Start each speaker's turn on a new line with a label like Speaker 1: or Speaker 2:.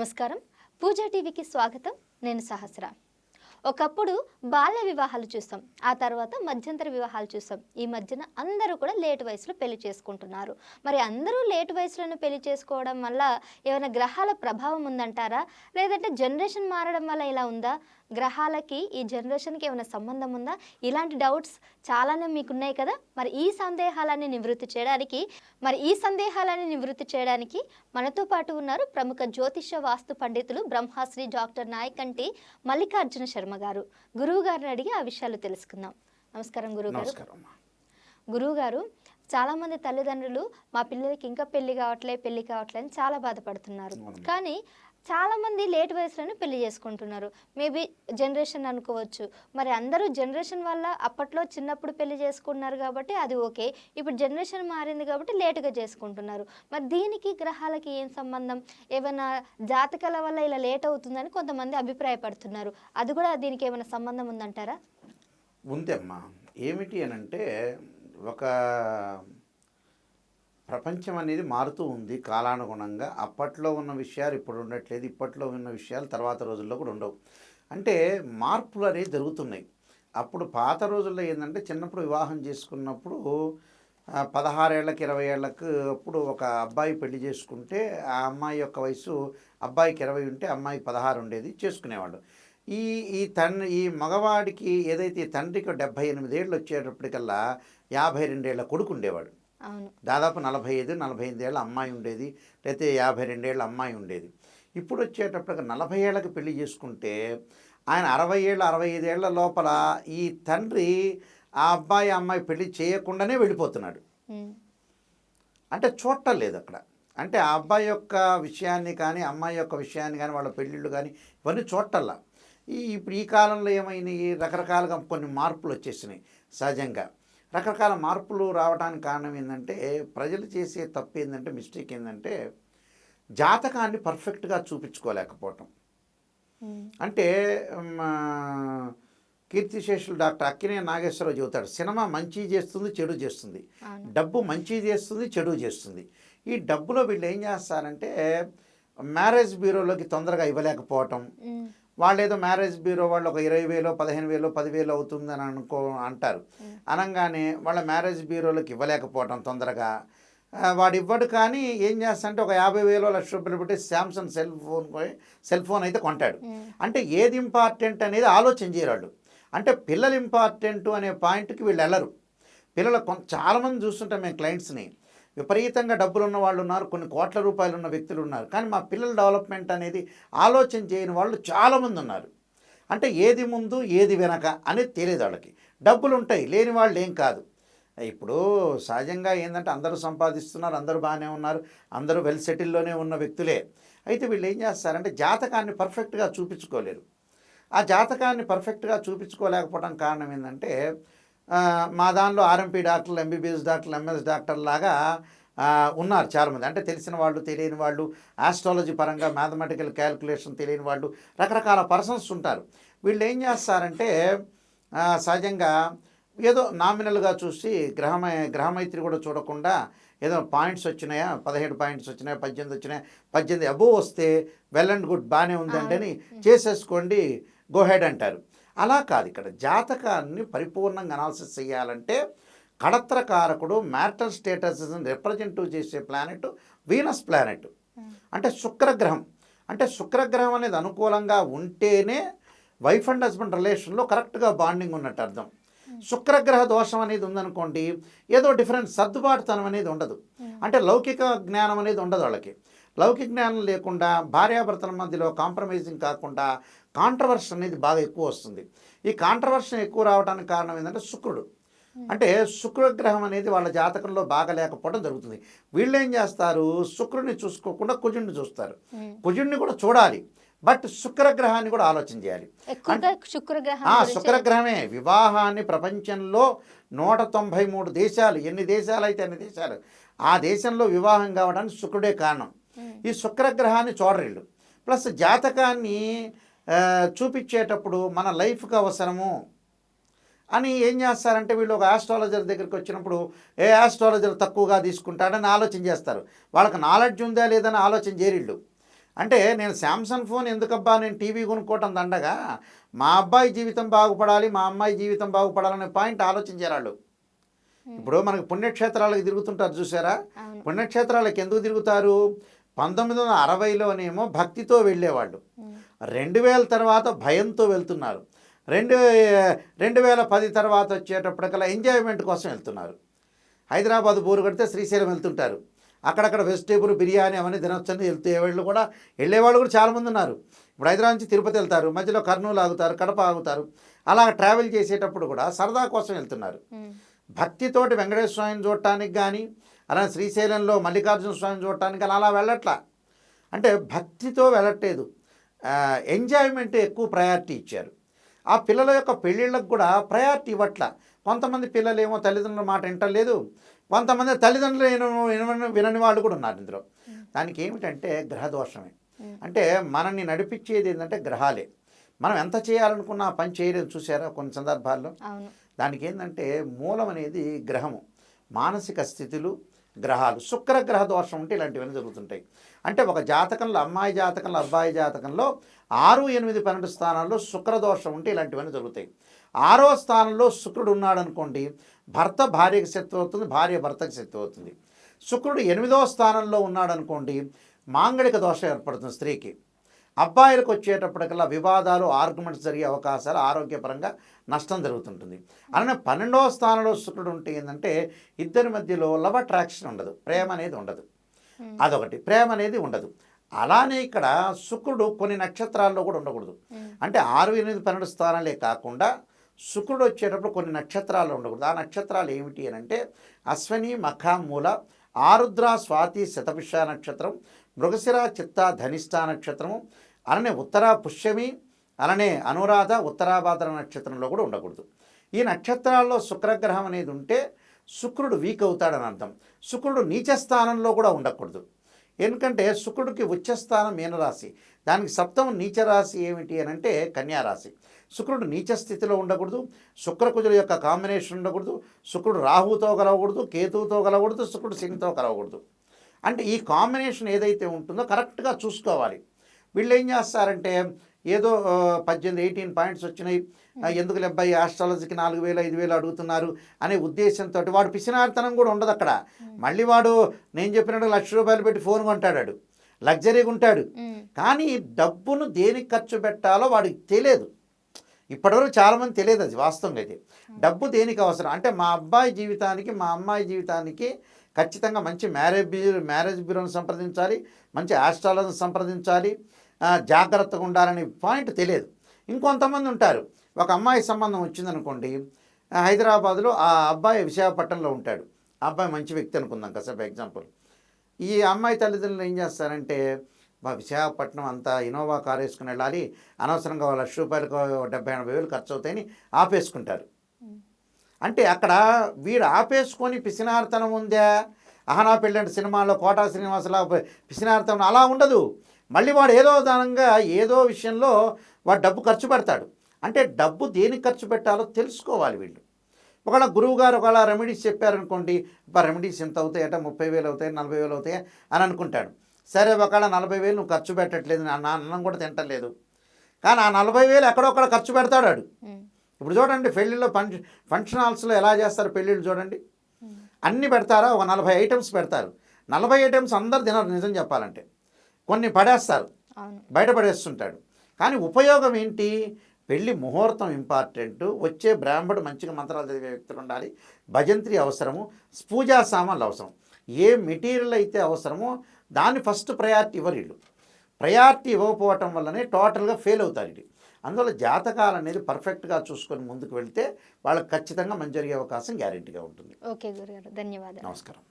Speaker 1: నమస్కారం. పూజా టీవీకి స్వాగతం. నేను సహస్ర. ఒకప్పుడు బాల్య వివాహాలు చూస్తాం. ఆ తర్వాత మధ్యంతర వివాహాలు చూస్తాం. ఈ మధ్యన అందరూ కూడా లేటు వయసులో పెళ్ళి చేసుకుంటున్నారు. మరి అందరూ లేటు వయసులోనే పెళ్ళి చేసుకోవడం వల్ల ఏమైనా గ్రహాల ప్రభావం ఉందంటారా? లేదంటే జనరేషన్ మారడం వల్ల ఇలా ఉందా? గ్రహాలకి ఈ జనరేషన్కి ఏమైనా సంబంధం ఉందా? ఇలాంటి డౌట్స్ చాలానే మీకున్నాయి కదా? మరి ఈ సందేహాలన్నీ నివృత్తి చేయడానికి మరి ఈ సందేహాలని నివృత్తి చేయడానికి మనతో పాటు ఉన్నారు ప్రముఖ జ్యోతిష వాస్తు పండితులు బ్రహ్మశ్రీ డాక్టర్ నాయకంటి మల్లికార్జున శర్మ గారు గురువు గారిని అడిగి ఆ విషయాలు తెలుసుకుందాం. నమస్కారం గురువు గారు గురువు గారు చాలామంది తల్లిదండ్రులు మా పిల్లలకి ఇంకా పెళ్ళి కావట్లే పెళ్ళి కావట్లే అని చాలా బాధపడుతున్నారు. కానీ చాలామంది లేట్ వయసులోనే పెళ్ళి చేసుకుంటున్నారు. మేబీ జనరేషన్ అనుకోవచ్చు. మరి అందరూ జనరేషన్ వల్ల అప్పట్లో చిన్నప్పుడు పెళ్ళి చేసుకున్నారు కాబట్టి అది ఓకే. ఇప్పుడు జనరేషన్ మారింది కాబట్టి లేటుగా చేసుకుంటున్నారు. మరి దీనికి గ్రహాలకి ఏం సంబంధం? ఏమైనా జాతకాల వల్ల ఇలా లేట్ అవుతుందని కొంతమంది అభిప్రాయపడుతున్నారు. అది కూడా దీనికి ఏమైనా సంబంధం ఉందంటారా?
Speaker 2: ఉంది అమ్మా ఏమిటి అని అంటే ఒక ప్రపంచం అనేది మారుతూ ఉంది కాలానుగుణంగా. అప్పట్లో ఉన్న విషయాలు ఇప్పుడు ఉండట్లేదు. ఇప్పట్లో ఉన్న విషయాలు తర్వాత రోజుల్లో కూడా ఉండవు. అంటే మార్పులు అనేవి జరుగుతున్నాయి. అప్పుడు పాత రోజుల్లో ఏంటంటే చిన్నప్పుడు వివాహం చేసుకున్నప్పుడు పదహారేళ్ళకి ఇరవై ఏళ్ళకు అప్పుడు ఒక అబ్బాయి పెళ్ళి చేసుకుంటే ఆ అమ్మాయి యొక్క వయసు అబ్బాయికి ఇరవై ఉంటే అమ్మాయి పదహారు ఉండేది చేసుకునేవాళ్ళు. ఈ ఈ తండ్రి ఈ మగవాడికి ఏదైతే తండ్రికి డెబ్భై ఎనిమిది ఏళ్ళు వచ్చేటప్పటికల్లా యాభై రెండేళ్ళ కొడుకు ఉండేవాడు. దాదాపు నలభై ఐదు నలభై ఐదేళ్ళ అమ్మాయి ఉండేది లేకపోతే యాభై రెండేళ్ళ అమ్మాయి ఉండేది. ఇప్పుడు వచ్చేటప్పటికి నలభై ఏళ్ళకి పెళ్ళి చేసుకుంటే ఆయన అరవై ఏళ్ళ అరవై ఐదేళ్ళ లోపల ఈ తండ్రి ఆ అబ్బాయి అమ్మాయి పెళ్ళి చేయకుండానే వెళ్ళిపోతున్నాడు. అంటే చూడటం లేదు అక్కడ. అంటే ఆ అబ్బాయి యొక్క విషయాన్ని కానీ అమ్మాయి యొక్క విషయాన్ని కానీ వాళ్ళ పెళ్ళిళ్ళు కానీ ఇవన్నీ చూడటల్లా ఈ ఇప్పుడు ఈ కాలంలో ఏమైనాయి? రకరకాలుగా కొన్ని మార్పులు వచ్చేసినాయి సహజంగా. రకరకాల మార్పులు రావడానికి కారణం ఏంటంటే ప్రజలు చేసే తప్పు ఏంటంటే మిస్టేక్ ఏంటంటే జాతకాన్ని పర్ఫెక్ట్గా చూపించుకోలేకపోవటం. అంటే కీర్తిశేషులు డాక్టర్ అక్కినే నాగేశ్వరరావు చెబుతాడు సినిమా మంచి చేస్తుంది చెడు చేస్తుంది. డబ్బు మంచి చేస్తుంది చెడు చేస్తుంది. ఈ డబ్బులో వీళ్ళు ఏం చేస్తారంటే మ్యారేజ్ బ్యూరోలోకి తొందరగా ఇవ్వలేకపోవటం. వాళ్ళు ఏదో మ్యారేజ్ బ్యూరో వాళ్ళు ఒక ఇరవై వేలు పదిహేను వేలు పదివేలు అవుతుందని అనుకో అంటారు. అనగానే వాళ్ళ మ్యారేజ్ బ్యూరోలోకి ఇవ్వలేకపోవటం తొందరగా. వాడు ఇవ్వడు కానీ ఏం చేస్తాడంటే ఒక యాభై వేలు లక్ష రూపాయలు పెట్టి Samsung cell phone cell phone అయితే కొంటాడు. అంటే ఏది ఇంపార్టెంట్ అనేది ఆలోచన చేయరాడు అంటే పిల్లలు ఇంపార్టెంట్ అనే పాయింట్కి వీళ్ళు వెళ్ళరు. పిల్లలు కొంత చాలామంది చూస్తుంటాం మేము క్లయింట్స్ని. విపరీతంగా డబ్బులు ఉన్న వాళ్ళు ఉన్నారు కొన్ని కోట్ల రూపాయలు ఉన్న వ్యక్తులు ఉన్నారు. కానీ మా పిల్లల డెవలప్మెంట్ అనేది ఆలోచన చేయని వాళ్ళు చాలామంది ఉన్నారు. అంటే ఏది ముందు ఏది వెనక అనేది తెలియదు వాళ్ళకి. డబ్బులు ఉంటాయి లేని వాళ్ళు ఏం కాదు. ఇప్పుడు సహజంగా ఏంటంటే అందరూ సంపాదిస్తున్నారు అందరూ బాగానే ఉన్నారు అందరూ వెల్ సెటిల్లోనే ఉన్న వ్యక్తులే. అయితే వీళ్ళు ఏం చేస్తారంటే జాతకాన్ని పర్ఫెక్ట్గా చూపించుకోలేరు. ఆ జాతకాన్ని పర్ఫెక్ట్గా చూపించుకోలేకపోవడం కారణం ఏంటంటే మా దానిలో ఆర్ఎంపీ డాక్టర్లు ఎంబీబీఎస్ డాక్టర్లు ఎంఎస్ డాక్టర్ లాగా ఉన్నారు చాలామంది. అంటే తెలిసిన వాళ్ళు తెలియని వాళ్ళు ఆస్ట్రాలజీ పరంగా మ్యాథమెటికల్ క్యాలిక్యులేషన్ తెలియని వాళ్ళు రకరకాల పర్సన్స్ ఉంటారు. వీళ్ళు ఏం చేస్తారంటే సహజంగా ఏదో నామినల్గా చూసి గ్రహమ గ్రహమైత్రి కూడా చూడకుండా ఏదో పాయింట్స్ వచ్చినాయా పదిహేడు పాయింట్స్ వచ్చినాయా పద్దెనిమిది వచ్చినాయా పద్దెనిమిది అబోవ్ వస్తే వెల్ అండ్ గుడ్ బాగానే ఉందండి అని చేసేసుకోండి గో హెడ్ అంటారు. అలా కాదు. ఇక్కడ జాతకాన్ని పరిపూర్ణంగా అనాలిసిస్ చేయాలంటే కడత్రకారకుడు మ్యారిటల్ స్టేటస్ రిప్రజెంటివ్ చేసే ప్లానెట్ వీనస్ ప్లానెట్ అంటే శుక్రగ్రహం. అంటే శుక్రగ్రహం అనేది అనుకూలంగా ఉంటేనే వైఫ్ అండ్ హస్బెండ్ రిలేషన్లో కరెక్ట్గా బాండింగ్ ఉన్నట్టు అర్థం. శుక్రగ్రహ దోషం అనేది ఉందనుకోండి ఏదో డిఫరెంట్ సర్దుబాటుతనం అనేది ఉండదు. అంటే లౌకిక జ్ఞానం అనేది ఉండదు వాళ్ళకి. లౌకిక జ్ఞానం లేకుండా భార్యాభర్తల మధ్యలో కాంప్రమైజింగ్ కాకుండా కాంట్రవర్షన్ అనేది బాగా ఎక్కువ వస్తుంది. ఈ కాంట్రవర్షన్ ఎక్కువ రావడానికి కారణం ఏంటంటే శుక్రుడు. అంటే శుక్రగ్రహం అనేది వాళ్ళ జాతకంలో బాగా లేకపోవడం జరుగుతుంది. వీళ్ళు ఏం చేస్తారు? శుక్రుడిని చూసుకోకుండా కుజుడిని చూస్తారు. కుజుడిని కూడా చూడాలి. బట్ శుక్రగ్రహాన్ని కూడా ఆలోచన చేయాలి. శుక్రగ్రహమే. వివాహాన్ని ప్రపంచంలో నూట తొంభై మూడు దేశాలు ఎన్ని దేశాలు అయితే అన్ని దేశాలు ఆ దేశంలో వివాహం కావడానికి శుక్రుడే కారణం. ఈ శుక్రగ్రహాన్ని చూడరిల్లు ప్లస్ జాతకాన్ని చూపించేటప్పుడు మన లైఫ్కి అవసరము అని ఏం చేస్తారంటే వీళ్ళు ఒక ఆస్ట్రాలజర్ దగ్గరికి వచ్చినప్పుడు ఏ ఆస్ట్రాలజర్ తక్కువగా తీసుకుంటాడని ఆలోచన చేస్తారు. వాళ్ళకి నాలెడ్జ్ ఉందా లేదని ఆలోచన చేయరిళ్ళు. అంటే నేను శాంసంగ్ ఫోన్ ఎందుకబ్బా నేను టీవీ కొనుక్కోవటం దండగా? మా అబ్బాయి జీవితం బాగుపడాలి మా అమ్మాయి జీవితం బాగుపడాలనే పాయింట్ ఆలోచించారు ఇప్పుడు మనకి పుణ్యక్షేత్రాలకు తిరుగుతుంటారు చూసారా? పుణ్యక్షేత్రాలకు ఎందుకు తిరుగుతారు? పంతొమ్మిది వందల అరవైలోనేమో భక్తితో వెళ్ళేవాళ్ళు. రెండు వేల తర్వాత భయంతో వెళ్తున్నారు. రెండు రెండు వేల పది తర్వాత వచ్చేటప్పటికల్లా ఎంజాయ్మెంట్ కోసం వెళ్తున్నారు. హైదరాబాద్ బోరు కడితే శ్రీశైలం వెళ్తుంటారు. అక్కడక్కడ వెజిటేబుల్ బిర్యానీ అవన్నీ తినొచ్చని వెళ్తే వాళ్ళు కూడా వెళ్ళేవాళ్ళు కూడా చాలామంది ఉన్నారు. ఇప్పుడు హైదరాబాద్ నుంచి తిరుపతి వెళ్తారు మధ్యలో కర్నూలు ఆగుతారు కడప ఆగుతారు. అలా ట్రావెల్ చేసేటప్పుడు కూడా సరదా కోసం వెళ్తున్నారు. భక్తితోటి వెంకటేశ్వర స్వామిని చూడటానికి కానీ అలా శ్రీశైలంలో మల్లికార్జున స్వామిని చూడటానికి కానీ అలా వెళ్ళట్లా. అంటే భక్తితో వెళ్ళట్లేదు. ఎంజాయ్మెంట్ ఎక్కువ ప్రయారిటీ ఇచ్చారు. ఆ పిల్లల యొక్క పెళ్ళిళ్ళకు కూడా ప్రయారిటీ ఇవ్వట్ల. కొంతమంది పిల్లలు ఏమో తల్లిదండ్రుల మాట వింటలేదు. కొంతమంది తల్లిదండ్రులు విన- వినని వినని వాళ్ళు కూడా ఉన్నారు ఇందులో. దానికి ఏమిటంటే గ్రహదోషమే. అంటే మనల్ని నడిపించేది ఏంటంటే గ్రహాలే. మనం ఎంత చేయాలనుకున్నా పని చేయలేదు చూసారా కొన్ని సందర్భాల్లో? దానికి ఏంటంటే మూలం అనేది గ్రహము. మానసిక స్థితులు గ్రహాలు శుక్ర గ్రహ దోషం ఉంటే ఇలాంటివన్నీ జరుగుతుంటాయి. అంటే ఒక జాతకంలో అమ్మాయి జాతకంలో అబ్బాయి జాతకంలో ఆరు ఎనిమిది పన్నెండు స్థానాల్లో శుక్ర దోషం ఉంటే ఇలాంటివన్నీ జరుగుతాయి. ఆరో స్థానంలో శుక్రుడు ఉన్నాడు అనుకోండి భర్త భార్యకి శత్రు అవుతుంది భార్య భర్తకి శత్రు అవుతుంది. శుక్రుడు ఎనిమిదో స్థానంలో ఉన్నాడు అనుకోండి మాంగళిక దోషం ఏర్పడుతుంది స్త్రీకి. అబ్బాయిలకు వచ్చేటప్పటికల్లా వివాదాలు ఆర్గ్యుమెంట్స్ జరిగే అవకాశాలు ఆరోగ్యపరంగా నష్టం జరుగుతుంటుంది. అలానే పన్నెండవ స్థానంలో శుక్రుడు ఉంటే ఏంటంటే ఇద్దరి మధ్యలో లవ్ అట్రాక్షన్ ఉండదు ప్రేమ అనేది ఉండదు. అదొకటి ప్రేమ అనేది ఉండదు. అలానే ఇక్కడ శుక్రుడు కొన్ని నక్షత్రాల్లో కూడా ఉండకూడదు. అంటే ఆరు ఎనిమిది పన్నెండు స్థానాలే కాకుండా శుక్రుడు వచ్చేటప్పుడు కొన్ని నక్షత్రాలు ఉండకూడదు. ఆ నక్షత్రాలు ఏమిటి అని అంటే అశ్వని మఖ మూల ఆరుద్ర స్వాతి శతభిష నక్షత్రం మృగశిర చిత్త ధనిష్ట నక్షత్రము అలానే ఉత్తర పుష్యమి అలానే అనురాధ ఉత్తరాభాద్ర నక్షత్రంలో కూడా ఉండకూడదు. ఈ నక్షత్రాల్లో శుక్రగ్రహం అనేది ఉంటే శుక్రుడు వీక్ అవుతాడని అర్థం. శుక్రుడు నీచ స్థానంలో కూడా ఉండకూడదు. ఎందుకంటే శుక్రుడికి ఉచ్చస్థానం మీనరాశి. దానికి సప్తం నీచ రాశి ఏమిటి అని అంటే కన్యారాశి శుక్రుడు నీచ స్థితిలో ఉండకూడదు. శుక్రకుజుల యొక్క కాంబినేషన్ ఉండకూడదు. శుక్రుడు రాహుతో కలవకూడదు కేతువుతో కలవకూడదు శుక్రుడు శనితో కలవకూడదు. అంటే ఈ కాంబినేషన్ ఏదైతే ఉంటుందో కరెక్ట్గా చూసుకోవాలి. వీళ్ళు ఏం చేస్తారంటే ఏదో పద్దెనిమిది ఎయిటీన్ పాయింట్స్ వచ్చినాయి. ఎందుకు లెబ్బాయి ఆస్ట్రాలజీకి నాలుగు వేలు ఐదు వేలు అడుగుతున్నారు అనే ఉద్దేశంతో వాడు పిసినారితనం కూడా ఉండదు అక్కడ. మళ్ళీ వాడు నేను చెప్పినట్టు లక్ష రూపాయలు పెట్టి ఫోన్ కొంటాడు. లగ్జరీగా ఉంటాడు. కానీ డబ్బును దేనికి ఖర్చు పెట్టాలో వాడికి తెలియదు. ఇప్పటివరకు చాలామంది తెలియదు అది వాస్తవంగా అయితే. డబ్బు దేనికి అవసరం? అంటే మా అబ్బాయి జీవితానికి మా అమ్మాయి జీవితానికి ఖచ్చితంగా మంచి మ్యారేజ్ బ్యూరో మ్యారేజ్ బ్యూరోను సంప్రదించాలి మంచి ఆస్ట్రాలజీని సంప్రదించాలి జాగ్రత్తగా ఉండాలనే పాయింట్ తెలియదు. ఇంకొంతమంది ఉంటారు. ఒక అమ్మాయి సంబంధం వచ్చిందనుకోండి హైదరాబాద్లో ఆ అబ్బాయి విశాఖపట్నంలో ఉంటాడు. ఆ అబ్బాయి మంచి వ్యక్తి అనుకుందాం కాసేపు ఎగ్జాంపుల్ ఈ అమ్మాయి తల్లిదండ్రులు ఏం చేస్తారంటే మా విశాఖపట్నం అంతా ఇనోవా కారు వేసుకుని వెళ్ళాలి అనవసరంగా లక్ష రూపాయలకు డెబ్బై ఎనభై వేలు ఖర్చు అవుతాయని ఆపేసుకుంటారు. అంటే అక్కడ వీడు ఆపేసుకొని పిసినార్తనం ఉందా. అహనా పెళ్ళంటి సినిమాలో కోటా శ్రీనివాసరావు పిసినార్తనం అలా ఉండదు. మళ్ళీ వాడు ఏదో దానంగా ఏదో విషయంలో వాడు డబ్బు ఖర్చు పెడతాడు. అంటే డబ్బు దేనికి ఖర్చు పెట్టాలో తెలుసుకోవాలి వీళ్ళు. ఒకవేళ గురువు గారు ఒకవేళ రెమెడీస్ చెప్పారనుకోండి "అబ్బా, రెమెడీస్ ఎంత అవుతాయట ముప్పై వేలు అవుతాయి నలభై వేలు అవుతాయి అని అనుకుంటాడు. సరే ఒకవేళ నలభై వేలు నువ్వు ఖర్చు పెట్టట్లేదు నా అన్నం కూడా తింటలేదు. కానీ ఆ నలభై వేలు ఎక్కడొక్కడ ఖర్చు పెడతాడు ఇప్పుడు చూడండి పెళ్ళిళ్ళలో ఫంక్షన్ ఫంక్షన్ హాల్స్లో ఎలా చేస్తారు పెళ్ళిళ్ళు చూడండి. అన్ని పెడతారా? ఒక నలభై ఐటమ్స్ పెడతారు. నలభై ఐటమ్స్ అందరు తినరు నిజం చెప్పాలంటే. కొన్ని పడేస్తారు. బయట పడేస్తుంటాడు. కానీ ఉపయోగం ఏంటి? పెళ్ళి ముహూర్తం ఇంపార్టెంట్. వచ్చే బ్రాహ్మడు మంచిగా మంత్రాలు చదివే వ్యక్తులు ఉండాలి. భజంత్రి అవసరము. పూజా సామాన్లు అవసరం. ఏ మెటీరియల్ అయితే అవసరమో దాన్ని ఫస్ట్ ప్రయారిటీ ఇవ్వరు వీళ్ళు. ప్రయారిటీ ఇవ్వకపోవటం వల్లనే టోటల్గా ఫెయిల్ అవుతారు ఇది అందువల్ల జాతకాలు అనేది పర్ఫెక్ట్గా చూసుకొని ముందుకు వెళ్తే వాళ్ళకి ఖచ్చితంగా మంచి జరిగే అవకాశం గ్యారెంటీగా ఉంటుంది.
Speaker 1: ఓకే గురుగారు ధన్యవాదాలు.
Speaker 2: నమస్కారం.